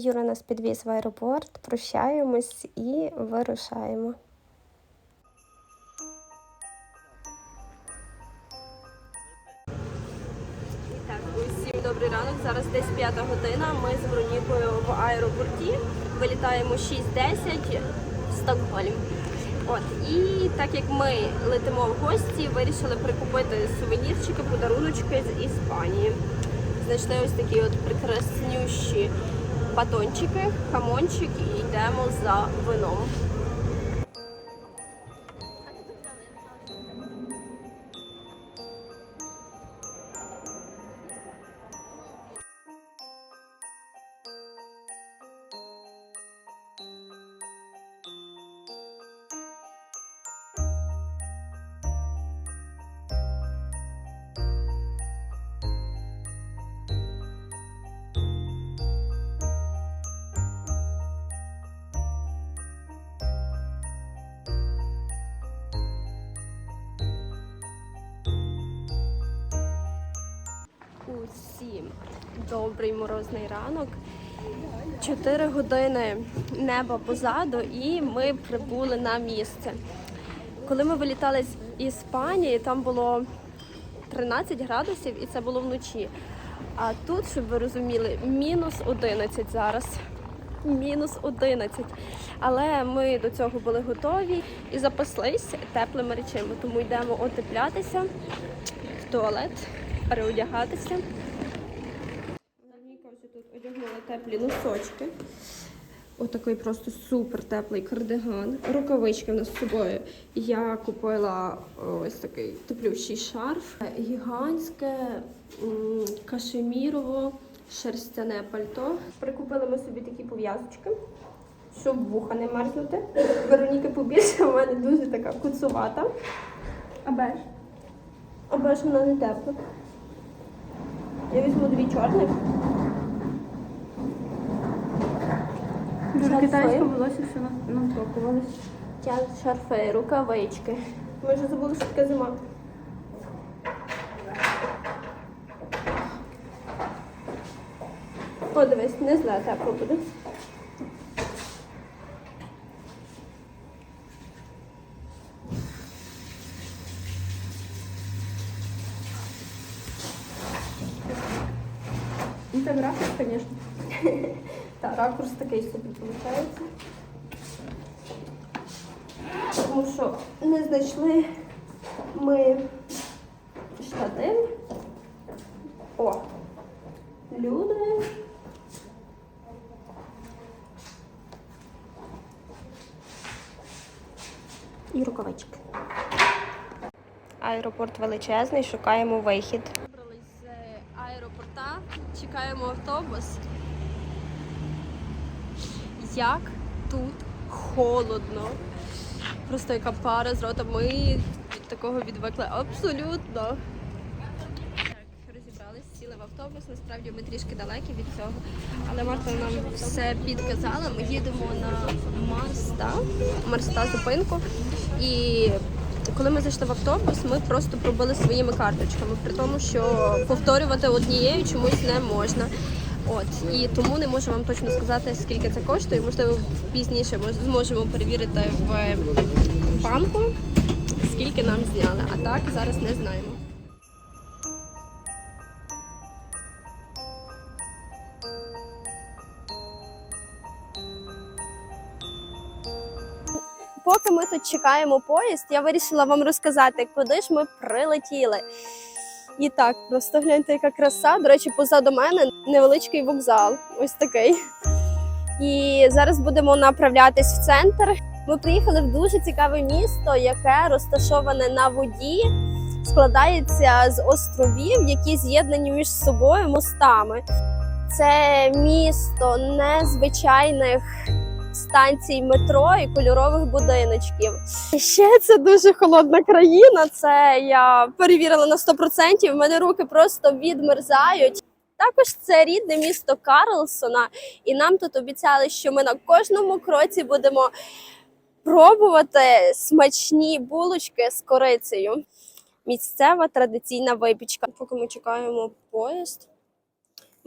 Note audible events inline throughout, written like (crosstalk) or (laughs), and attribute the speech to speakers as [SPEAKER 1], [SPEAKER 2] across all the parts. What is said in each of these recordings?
[SPEAKER 1] Юра нас підвіз в аеропорт, прощаємось і вирушаємо. Усім добрий ранок. Зараз десь п'ята година. Ми з Веронікою в аеропорті. Вилітаємо 6.10 в Стокгольм. От і так як ми летимо в гості, вирішили прикупити сувенірчики, подаруночки з Іспанії. Знайшли ось такі от прекраснющі батончики, хамончик і йдемо за вином. Добрий морозний ранок. Чотири години неба позаду, і ми прибули на місце. Коли ми вилітали з Іспанії, там було 13 градусів, і це було вночі. А тут, щоб ви розуміли, мінус 11 зараз. Мінус 11. Але ми до цього були готові і запаслись теплими речами. Тому йдемо отеплятися в туалет, переодягатися. Вероніка вже тут одягнула теплі носочки. Отакий просто супер теплий кардиган. Рукавички в нас з собою. Я купила ось такий теплющий шарф. Гігантське кашемірово шерстяне пальто. Прикупили ми собі такі пов'язочки, щоб вуха не мерзнути. Вероніки побільше, у мене дуже така куцувата. А беж? А беж вона не тепла. Я візьму дві чорних.
[SPEAKER 2] Дуже
[SPEAKER 1] Шарфи.
[SPEAKER 2] китайське волосся все натокувалось.
[SPEAKER 1] Тя шарфи, рукавички. Ми вже забули, що таке зима. О, дивись, не зле тепло буде.
[SPEAKER 2] Графік, звісно.
[SPEAKER 1] Ракурс такий собі виходить. Тому що не знайшли ми штатив. О! Люди. І рукавички. Аеропорт величезний, шукаємо вихід. Вибрались з аеропорта, чекаємо автобус. Як тут холодно. Просто яка пара з рота. Ми від такого відвикли абсолютно. Сіли в автобус. Насправді ми трішки далекі від цього. Але Марта нам все підказала. Ми їдемо на Марста, Марста зупинку. І коли ми зайшли в автобус, ми просто пробили своїми карточками, при тому, що повторювати однією чомусь не можна. От і тому не можу вам точно сказати, скільки це коштує. Можливо, пізніше ми зможемо перевірити в банку, скільки нам зняли. А так зараз не знаємо. Поки ми тут чекаємо поїзд, я вирішила вам розказати, куди ж ми прилетіли. І так, просто гляньте, яка краса. До речі, позаду мене невеличкий вокзал. Ось такий. І зараз будемо направлятись в центр. Ми приїхали в дуже цікаве місто, яке розташоване на воді, складається з островів, які з'єднані між собою мостами. Це місто незвичайних станцій метро і кольорових будиночків. Ще це дуже холодна країна. Це я перевірила на 100%. В мене руки просто відмерзають. Також це рідне місто Карлсона, і нам тут обіцяли, що ми на кожному кроці будемо пробувати смачні булочки з корицею. Місцева традиційна випічка. Поки ми чекаємо поїзд,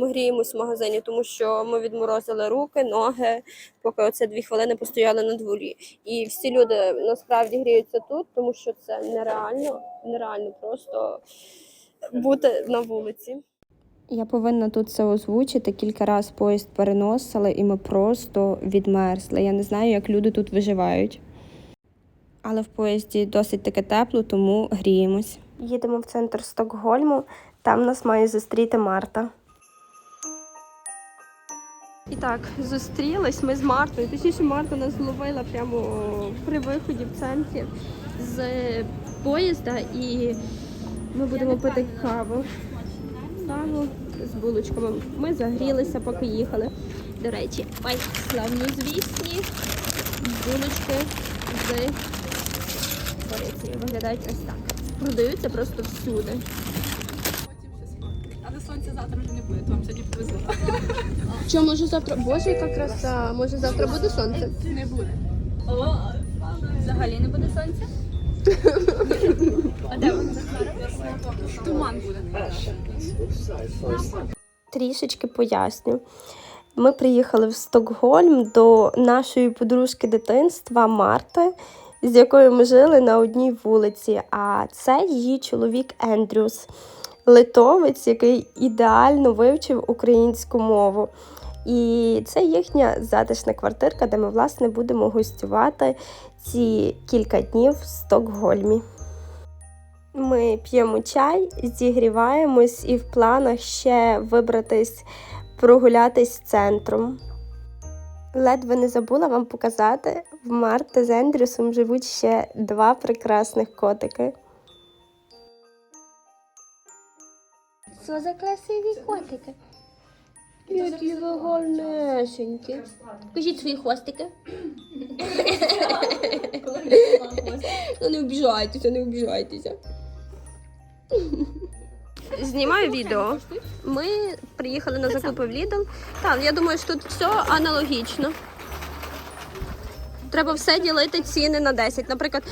[SPEAKER 1] Ми гріємось в магазині, тому що ми відморозили руки, ноги, поки оце дві хвилини постояли на дворі. І всі люди насправді гріються тут, тому що це нереально, нереально просто бути на вулиці.
[SPEAKER 3] Я повинна тут це озвучити. Кілька разів поїзд переносили, і ми просто відмерзли. Я не знаю, як люди тут виживають. Але в поїзді досить таке тепло, тому гріємось. Їдемо в центр Стокгольму. Там нас має зустріти Марта.
[SPEAKER 1] І так, зустрілись ми з Мартою. Точніше, Марта нас зловила прямо при виході в центрі з поїзда, і ми будемо пити каву. Каву з булочками. Ми загрілися, поки їхали. До речі, ой, славні звісні булочки з корицею. Виглядають ось так. Продаються просто всюди. Що, може завтра? Боже, яка краса! Може завтра буде сонце?
[SPEAKER 4] Не буде. О, взагалі не буде сонця? А де воно зараз? Туман буде.
[SPEAKER 3] Трішечки поясню. Ми приїхали в Стокгольм до нашої подружки дитинства Марти, з якою ми жили на одній вулиці. А це її чоловік Ендрюс, литовець, який ідеально вивчив українську мову. І це їхня затишна квартирка, де ми власне будемо гостювати ці кілька днів в Стокгольмі. Ми п'ємо чай, зігріваємось і в планах ще вибратись прогулятись центром. Ледве не забула вам показати, в Марти з Ендрюсом живуть ще два прекрасних котики. Що за красиві котики? Які ви гарнесенькі. Покажіть свої хвостики. (laughs) Ну не обіжайтеся, не обіжайтеся.
[SPEAKER 1] Знімаю відео. Ми приїхали на закупи в Lidl. Так, я думаю, що тут все аналогічно. Треба все ділити ціни на 10. Наприклад,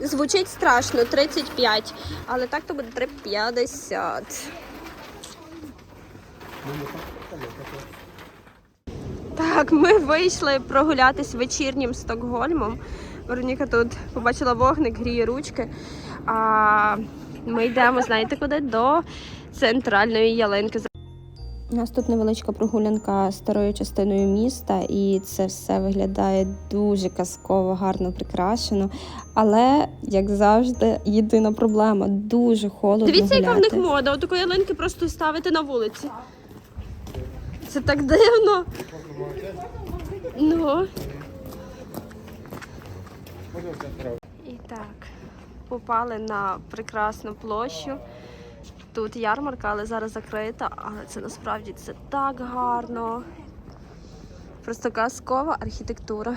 [SPEAKER 1] звучить страшно 35, але так то буде 3,50. Так, ми вийшли прогулятись вечірнім Стокгольмом. Вероніка тут побачила вогник, гріє ручки. А ми йдемо, знаєте куди? До центральної ялинки.
[SPEAKER 3] У нас тут невеличка прогулянка старою частиною міста, і це все виглядає дуже казково, гарно прикрашено. Але, як завжди, єдина проблема дуже холодно.
[SPEAKER 1] Дивіться, яка в них
[SPEAKER 3] гуляти.
[SPEAKER 1] мода. Отаку ялинки просто ставити на вулиці. Це так дивно. Ну. І так, попали на прекрасну площу. Тут ярмарка, але зараз закрита, але це насправді це так гарно. Просто казкова архітектура.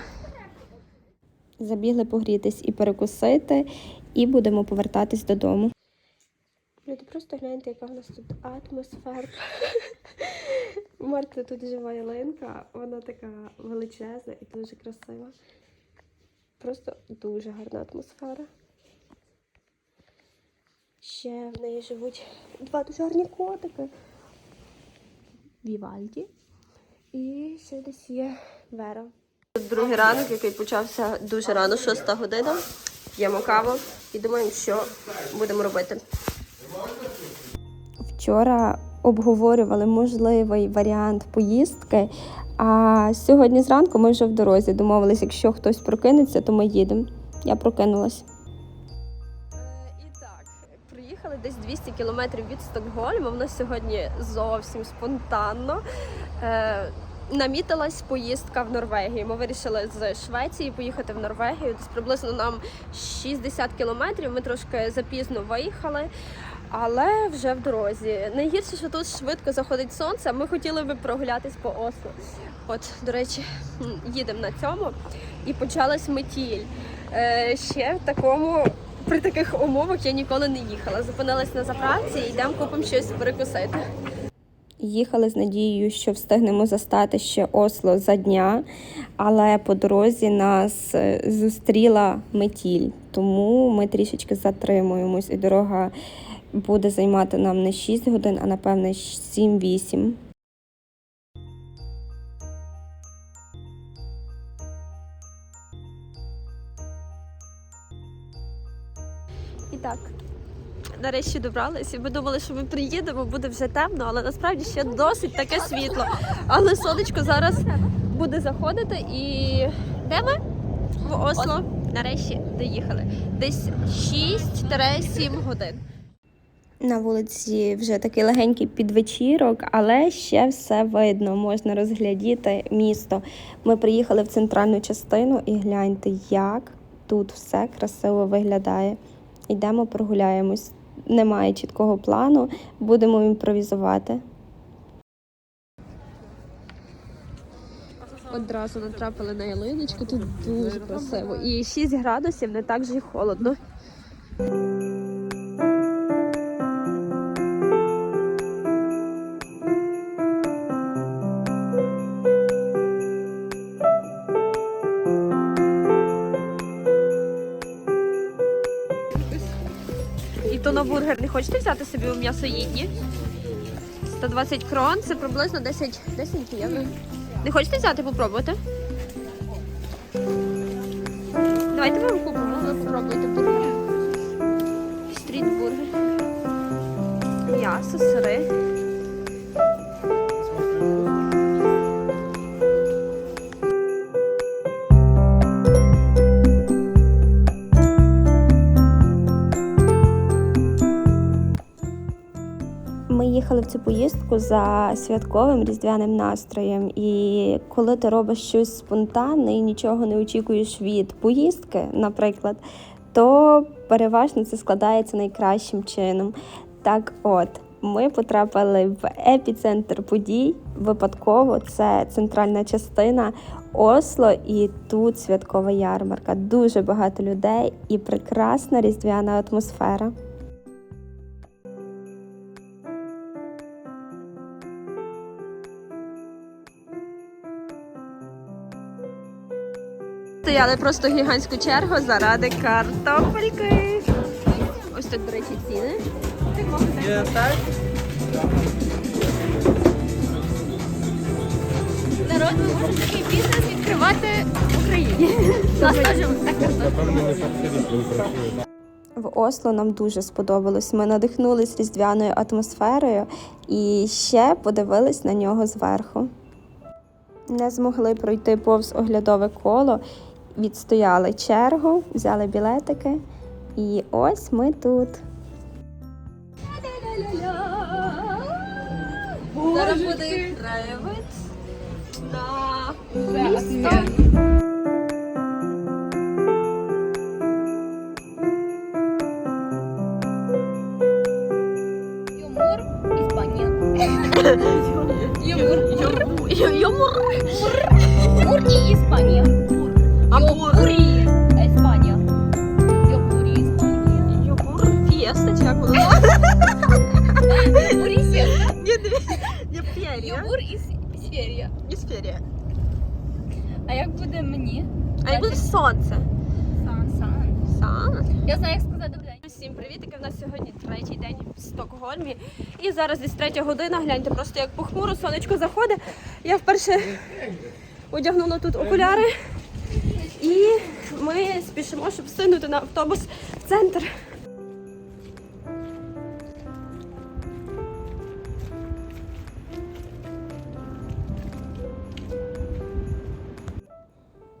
[SPEAKER 3] Забігли погрітись і перекусити, і будемо повертатись додому.
[SPEAKER 1] Люди, просто гляньте, яка в нас тут атмосфера. (laughs) Марта тут жива ялинка, вона така величезна і дуже красива. Просто дуже гарна атмосфера. Ще в неї живуть два дуже гарні котики. Вівальді. І ще десь є Вера. Другий ранок, який почався дуже рано, шоста година. П'ємо каву і думаємо, що будемо робити.
[SPEAKER 3] Вчора обговорювали можливий варіант поїздки. А сьогодні зранку ми вже в дорозі домовились, якщо хтось прокинеться, то ми їдемо. Я прокинулась.
[SPEAKER 1] І так, приїхали десь 200 кілометрів від Стокгольму. В нас сьогодні зовсім спонтанно. Е, намітилась поїздка в Норвегію. Ми вирішили з Швеції поїхати в Норвегію. Десь приблизно нам 60 кілометрів. Ми трошки запізно виїхали. Але вже в дорозі. Найгірше, що тут швидко заходить сонце. Ми хотіли би прогулятись по Осло. От, до речі, їдемо на цьому. І почалась метіль. Е, ще в такому при таких умовах я ніколи не їхала. Зупинилась на заправці і йдемо купимо щось перекусити.
[SPEAKER 3] Їхали з надією, що встигнемо застати ще Осло за дня, але по дорозі нас е, зустріла метіль, тому ми трішечки затримуємось, і дорога буде займати нам не 6 годин, а напевне 7-8. І так, нарешті добралися. Ми думали, що ми приїдемо, буде вже темно, але насправді ще досить таке світло. Але сонечко зараз буде заходити і де ми? В Осло нарешті доїхали. Десь 6-7 годин. На вулиці вже такий легенький підвечірок, але ще все видно, можна розглядіти місто. Ми приїхали в центральну частину і гляньте, як тут все красиво виглядає. Йдемо прогуляємось. Немає чіткого плану, будемо імпровізувати. Одразу натрапили на ялиночку, тут дуже красиво. І 6 градусів не так же й холодно. То на бургер не хочете взяти собі у м'ясоїдні? 120 крон, це приблизно 10, 10 євро. Не хочете взяти попробувати? Давайте ми купимо, ви попробуйте бургер. Стріт-бургер. М'ясо, сири. Ми їхали в цю поїздку за святковим різдвяним настроєм. І коли ти робиш щось спонтанне і нічого не очікуєш від поїздки, наприклад, то переважно це складається найкращим чином. Так от. Ми потрапили в епіцентр подій. Випадково це центральна частина Осло, і тут святкова ярмарка. Дуже багато людей і прекрасна різдвяна атмосфера. Стояли просто гігантську чергу заради картопельки. Ось тут, до речі, ціни.
[SPEAKER 4] Народ, ми можемо такий бізнес відкривати в Україні. (laughs) Нас теж так
[SPEAKER 3] В Осло нам дуже сподобалось. Ми надихнулись різдвяною атмосферою і ще подивились на нього зверху. Не змогли пройти повз оглядове коло, відстояли чергу, взяли білетики. І ось ми тут.
[SPEAKER 4] Зараз буде краєвид на місто. Юмор, Іспанія. (laughs) Юмор.
[SPEAKER 3] Юмор.
[SPEAKER 4] Мур і Іспанія. Йопурі, Іспанія. Йопурі, Іспанія.
[SPEAKER 3] Юмор. Фієста, чи як воно?
[SPEAKER 4] Йопурі, Сєста.
[SPEAKER 3] Не ферія.
[SPEAKER 4] Юмор і Сферія.
[SPEAKER 3] Ферія.
[SPEAKER 4] А як буде мені?
[SPEAKER 3] А як буде сонце?
[SPEAKER 4] Сан, сан.
[SPEAKER 3] Сан.
[SPEAKER 4] Я знаю, як сказати добре.
[SPEAKER 3] Всім привітики! У нас сьогодні третій день в Стокгольмі. І зараз десь третя година. Гляньте, просто як похмуро, сонечко заходить. Я вперше одягнула тут окуляри. І ми спішимо, щоб встигнути на автобус в центр.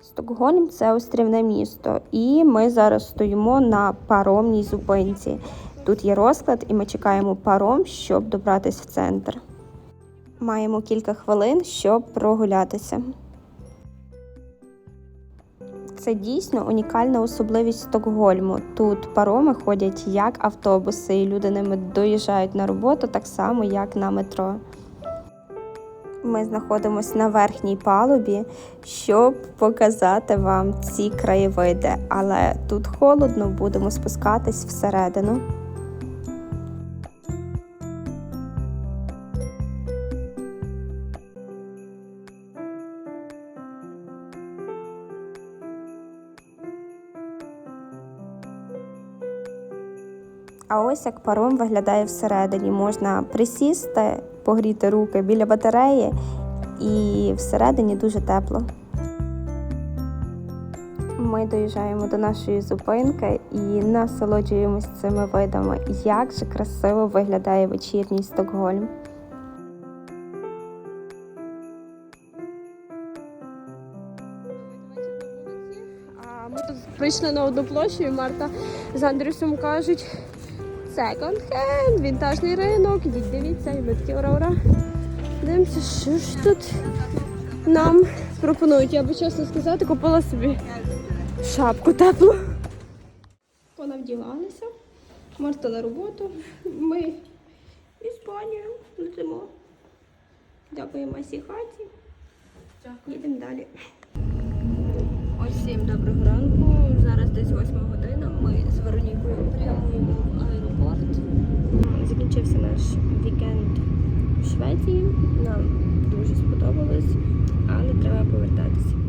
[SPEAKER 3] Стокгольм це острівне місто, і ми зараз стоїмо на паромній зупинці. Тут є розклад, і ми чекаємо паром, щоб добратися в центр. Маємо кілька хвилин, щоб прогулятися. Це дійсно унікальна особливість Стокгольму. Тут пароми ходять як автобуси, і люди ними доїжджають на роботу так само, як на метро. Ми знаходимося на верхній палубі, щоб показати вам ці краєвиди, але тут холодно, будемо спускатись всередину. Ось як паром виглядає всередині. Можна присісти, погріти руки біля батареї, і всередині дуже тепло. Ми доїжджаємо до нашої зупинки і насолоджуємось цими видами. Як же красиво виглядає вечірній Стокгольм.
[SPEAKER 1] Ми тут прийшли на одну площу, і Марта з Андрюсом кажуть секонд-хенд, вінтажний ринок, ідіть дивіться, і ми такі ура-ура. Дивимося, що ж тут нам пропонують. Я би чесно сказати, купила собі шапку теплу. Вона вдівалася. Марта на роботу. Ми в Іспанію летимо. Дякуємо масі хаті. Їдемо далі. Усім доброго ранку. Зараз десь 8 година. Ми з Веронікою прямуємо закінчився наш вікенд в Швеції. Нам дуже сподобалось, але треба повертатися.